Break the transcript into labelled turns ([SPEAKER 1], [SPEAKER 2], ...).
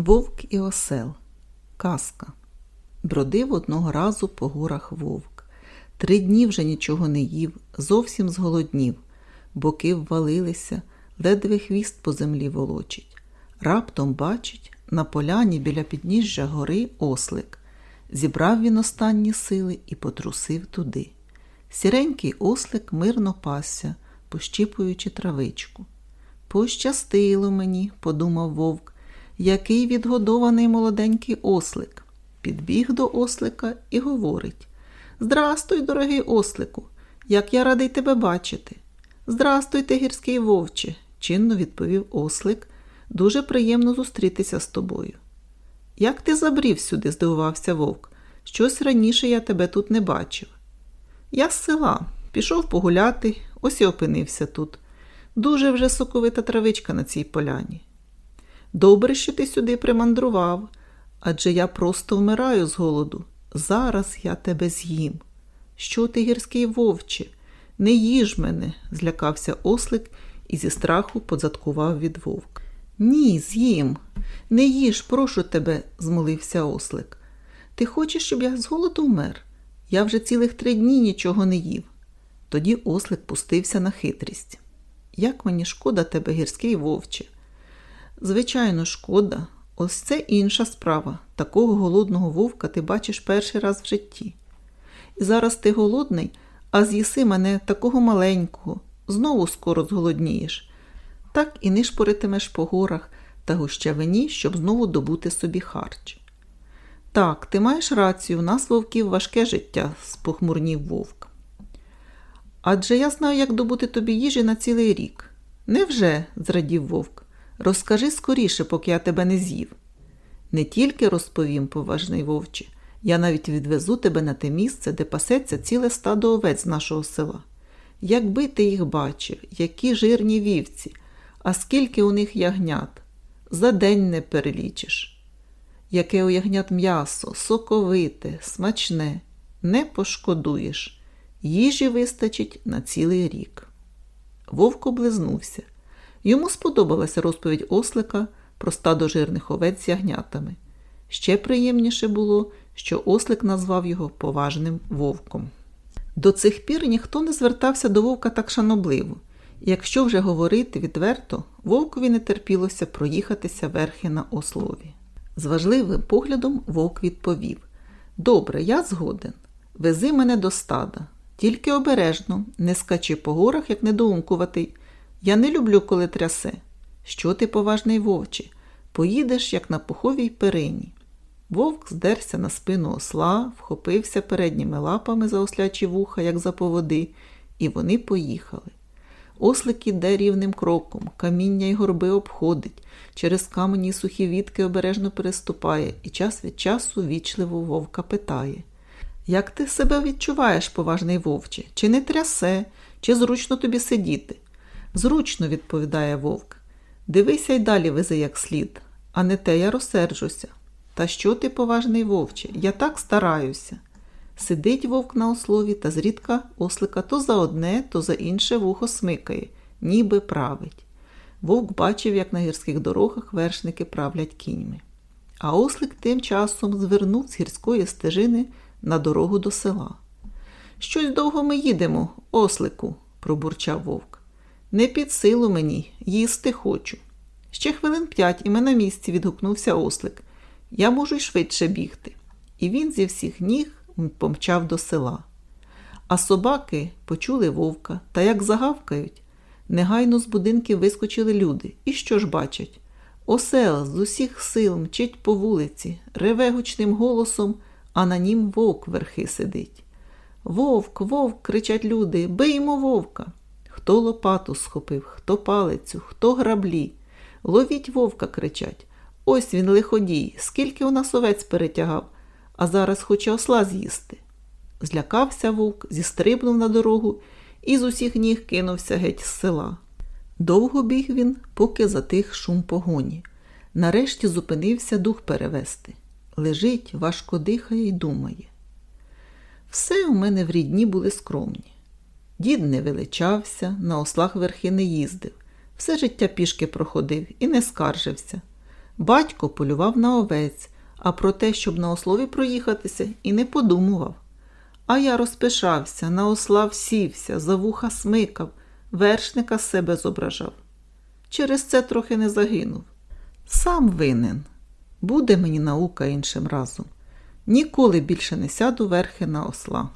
[SPEAKER 1] Вовк і осел. Казка. Бродив одного разу по горах вовк. Три дні вже нічого не їв, зовсім зголоднів. Боки ввалилися, ледве хвіст по землі волочить. Раптом бачить, на поляні біля підніжжя гори ослик. Зібрав він останні сили і потрусив туди. Сіренький ослик мирно пасся, пощіпуючи травичку. Пощастило мені, подумав вовк, який відгодований молоденький ослик. Підбіг до ослика і говорить Здрастуй, дорогий ослику, як я радий тебе бачити. Здрастуйте, гірський вовче, чинно відповів ослик. Дуже приємно зустрітися з тобою. Як ти забрів сюди? здивувався вовк. Щось раніше я тебе тут не бачив. Я з села, пішов погуляти, ось і опинився тут. Дуже вже соковита травичка на цій поляні. Добре, що ти сюди примандрував, адже я просто вмираю з голоду. Зараз я тебе з'їм. Що ти, гірський вовче? Не їж мене, злякався ослик і зі страху позадкував від вовка. Ні, з'їм. Не їж, прошу тебе, змолився ослик. Ти хочеш, щоб я з голоду вмер? Я вже цілих три дні нічого не їв. Тоді ослик пустився на хитрість. Як мені шкода тебе, гірський вовче. Звичайно, шкода. Ось це інша справа. Такого голодного вовка ти бачиш перший раз в житті. І зараз ти голодний, а з'їси мене такого маленького, знову скоро зголоднієш. Так і нишпоритимеш по горах та гущавині, щоб знову добути собі харч. Так, ти маєш рацію, у нас вовків важке життя, спохмурнів вовк. Адже я знаю, як добути тобі їжі на цілий рік. Невже? зрадів вовк. Розкажи скоріше, поки я тебе не з'їв. Не тільки розповім, поважний вовче, я навіть відвезу тебе на те місце, де пасеться ціле стадо овець з нашого села. Якби ти їх бачив, які жирні вівці, а скільки у них ягнят, за день не перелічиш. Яке у ягнят м'ясо, соковите, смачне, не пошкодуєш, їжі вистачить на цілий рік. Вовк облизнувся. Йому сподобалася розповідь ослика про стадо жирних овець з ягнятами. Ще приємніше було, що ослик назвав його поважним вовком. До цих пір ніхто не звертався до вовка так шанобливо, якщо вже говорити відверто, вовкові не терпілося проїхатися верхи на ослові. З важливим поглядом вовк відповів Добре, я згоден. Вези мене до стада, тільки обережно, не скачи по горах, як недоумкуватий. Я не люблю, коли трясе. Що ти, поважний вовче, поїдеш, як на пуховій перині. Вовк здерся на спину осла, вхопився передніми лапами за ослячі вуха, як за поводи, і вони поїхали. Ослик іде рівним кроком, каміння й горби обходить, через камені сухі вітки обережно переступає і час від часу вічливо вовка питає Як ти себе відчуваєш, поважний вовче? Чи не трясе, чи зручно тобі сидіти? Зручно, відповідає вовк. Дивися й далі вези як слід, а не те я розсерджуся. Та що ти, поважний вовче? Я так стараюся. Сидить вовк на ослові та зрідка ослика то за одне, то за інше вухо смикає, ніби править. Вовк бачив, як на гірських дорогах вершники правлять кіньми. А ослик тим часом звернув з гірської стежини на дорогу до села. Щось довго ми їдемо, ослику, пробурчав вовк. Не під силу мені, їсти хочу. Ще хвилин п'ять і ми на місці відгукнувся ослик. Я можу й швидше бігти. І він зі всіх ніг помчав до села. А собаки почули вовка та як загавкають. Негайно з будинків вискочили люди. І що ж бачать? Осел з усіх сил мчить по вулиці, реве гучним голосом, а на нім вовк верхи сидить. Вовк, вовк, кричать люди, биймо вовка. Хто лопату схопив, хто палицю, хто граблі. Ловіть вовка, кричать. Ось він лиходій, скільки у нас овець перетягав, а зараз хоче осла з'їсти. Злякався вовк, зістрибнув на дорогу і з усіх ніг кинувся геть з села. Довго біг він, поки затих шум погоні. Нарешті зупинився дух перевести. Лежить, важко дихає і думає. Все у мене в рідні були скромні. Дід не величався, на ослах верхи не їздив, все життя пішки проходив і не скаржився. Батько полював на овець, а про те, щоб на ослові проїхатися, і не подумував. А я розпишався, на осла всівся, за вуха смикав, вершника себе зображав. Через це трохи не загинув. Сам винен. Буде мені наука іншим разом. Ніколи більше не сяду верхи на осла.